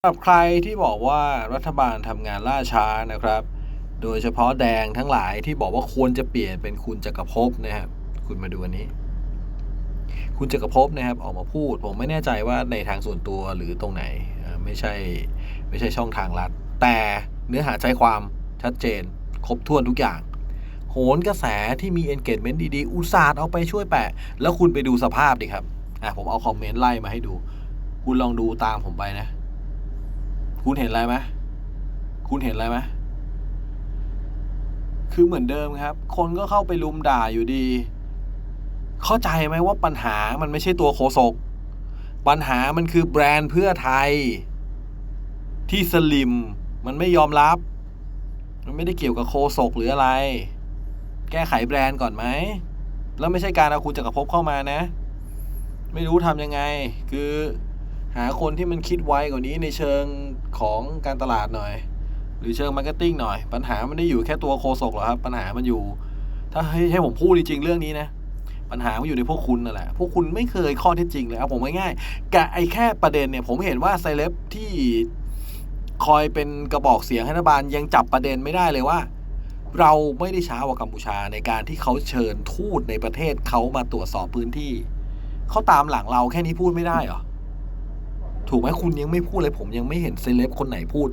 สำหรับใครที่บอกว่ารัฐบาลทำงานล่าช้านะครับ โดยเฉพาะแดงทั้งหลายที่บอกว่าควรจะเปลี่ยนเป็นคุณจักรภพนะครับคุณมาดูอันนี้ คุณจักรภพนะครับออกมาพูด ผมไม่แน่ใจว่าในทางส่วนตัวหรือตรงไหนไม่ใช่ไม่ใช่ช่องทางลัดแต่เนื้อหาใจความชัดเจน ครบถ้วนทุกอย่าง โหนกระแสที่มี engagement ดีๆ อุตส่าห์เอาไปช่วยแปะ แล้วคุณไปดูสภาพดิครับอะผมเอาคอมเมนต์ไล่มาให้ดู คุณลองดูตามผมไปนะ คุณเห็นอะไรไหมคุณเห็นอะไรไหมคือเหมือนเดิมครับ คนก็เข้าไปลุมด่าอยู่ดี เข้าใจไหมว่าปัญหามันไม่ใช่ตัวโคศก ปัญหามันคือแบรนด์เพื่อไทย ที่สลิมมันไม่ยอมรับ มันไม่ได้เกี่ยวกับโคศกหรืออะไร แก้ไขแบรนด์ก่อนไหม แล้วไม่ใช่การเอาคุณจักรภพเข้ามานะ ไม่รู้ทำยังไง คือ หาคนที่มันคิดไวกว่านี้ในเชิงของการตลาดหน่อย หรือเชิงมาร์เก็ตติ้งหน่อย ปัญหามันไม่ได้อยู่แค่ตัวโคศกหรอกครับ ปัญหามันอยู่ ถ้าให้ให้ผมพูดจริงๆเรื่องนี้นะ ปัญหามันอยู่ในพวกคุณนั่นแหละ พวกคุณไม่เคยข้อเท็จจริงเลยเอาผมง่ายๆกะไอ้แค่ประเด็นเนี่ย ผมเห็นว่าไซเลบที่คอยเป็นกระบอกเสียงให้รัฐบาลยังจับประเด็นไม่ได้เลยว่า เราไม่ได้ช้ากว่ากัมพูชาในการที่เขาเชิญทูตในประเทศเขามาตรวจสอบพื้นที่เขาตามหลังเราแค่นี้พูดไม่ได้เหรอ ถูกไหมคุณยังไม่พูดเลยผมยังไม่เห็นเซเลบคนไหนพูด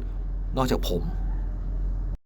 นอกจากผม